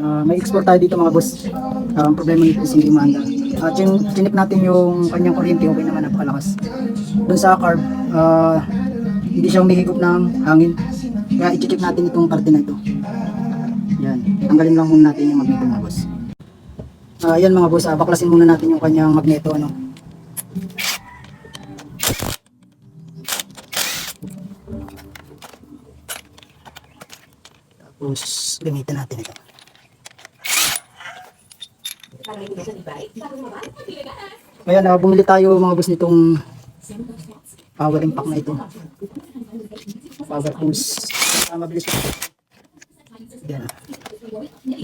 Ah, may export tayo dito mga boss. Ah, ang problema nito is hindi umaanda. At yung chinik natin yung kanyang kuryente, okay naman, napakalakas. Doon sa carb, ah, hindi siya humihigop ng hangin. Kaya i-check natin itong parte na ito. Yan. Tanggalin lang muna natin yung magneto mga boss. Ah, yan mga boss, ah, baklasin muna natin yung kanyang magneto. Ano. Tapos, gamitin natin ito. Ayan, ah, bumili tayo mga boss nitong power impact na ito. Power tools. Ah, mabilis pa. Yan.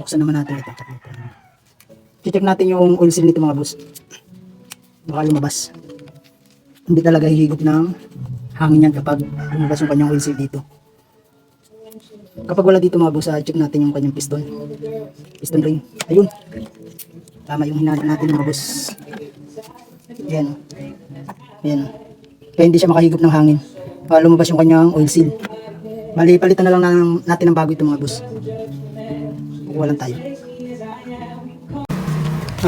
Buksan naman natin ito. Check natin yung oil seal nito mga boss. Baka lumabas. Hindi talaga hihigop ng hangin yan kapag lumabas yung kanyang oil seal dito. Kapag wala dito mga boss, ah, check natin yung kanyang piston. Piston ring. Ayun. Tama yung hinanap natin mga boss. Yan. Yan. Kaya hindi siya makahigop ng hangin. Uh, lumabas yung kanyang oil seal. Bali, palitan na lang ng, natin ng bago ito mga boss. Kukuha lang tayo.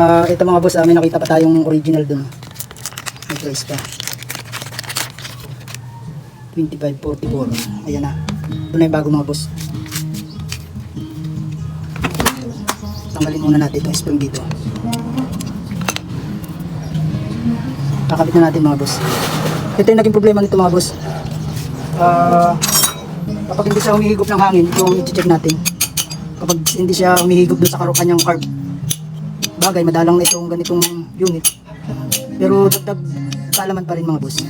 Ah, ito mga boss, ah, may nakita pa tayong original dun. May price pa. 25.44. Ayan na. Ito na yung bago mga boss. Tanggalin muna natin itong spring dito. Kakabit na natin mga boss. Ito yung naging problema nito mga boss. Ah, kapag hindi siya humihigop ng hangin, yung i-check natin. Kapag hindi siya humihigop doon sa karo kanyang carb, bagay, madalang na itong ganitong unit. Pero dagdag kaalaman pa rin mga boss.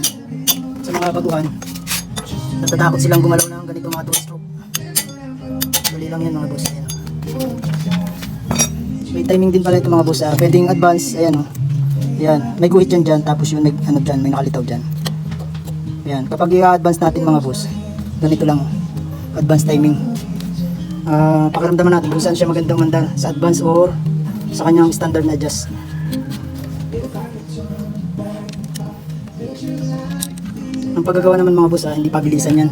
Sa mga baguhan, natatakot silang gumalaw ng ganitong mga two stroke. Dali lang yan mga boss. May timing din pala ito mga boss. Ah. Pwedeng advance, ayan o. Ayan, may guhit yan dyan, tapos yung nag, ano dyan, may nakalitaw dyan. Ayan, kapag i-advance natin mga boss, ganito lang, advance timing. Ah, pakiramdaman natin kung saan siya magandang mandar, sa advance or sa kanyang standard na adjust. Ang paggagawa naman mga boss, ah, hindi pabilisan yan.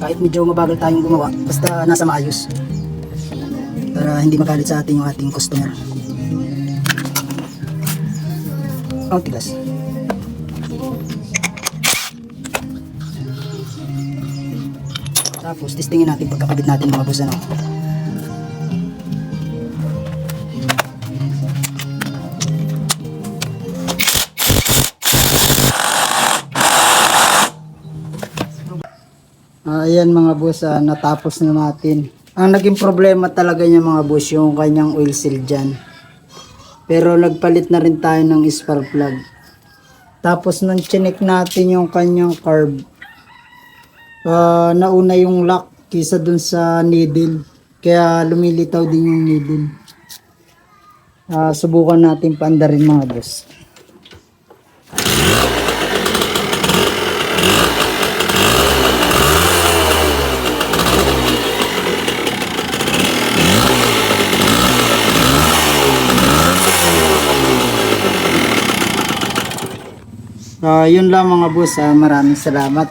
Kahit medyo mabagal tayong gumawa, basta nasa maayos. Para hindi magalit sa ating ating customer. Ang tigas. Tapos, testingin natin pagkakabit natin mga boss, ano. Ayan mga boss, ah, natapos na natin. Ang naging problema talaga niya mga boss, yung kanyang oil seal dyan. Pero nagpalit na rin tayo ng spark plug. Tapos nung chinek natin yung kanyang carb, ah, nauna yung lock kisa dun sa needle. Kaya lumilitaw din yung needle. Ah, subukan natin paanda rin mga boss. Ah, yun lang mga boss. ah. maraming salamat.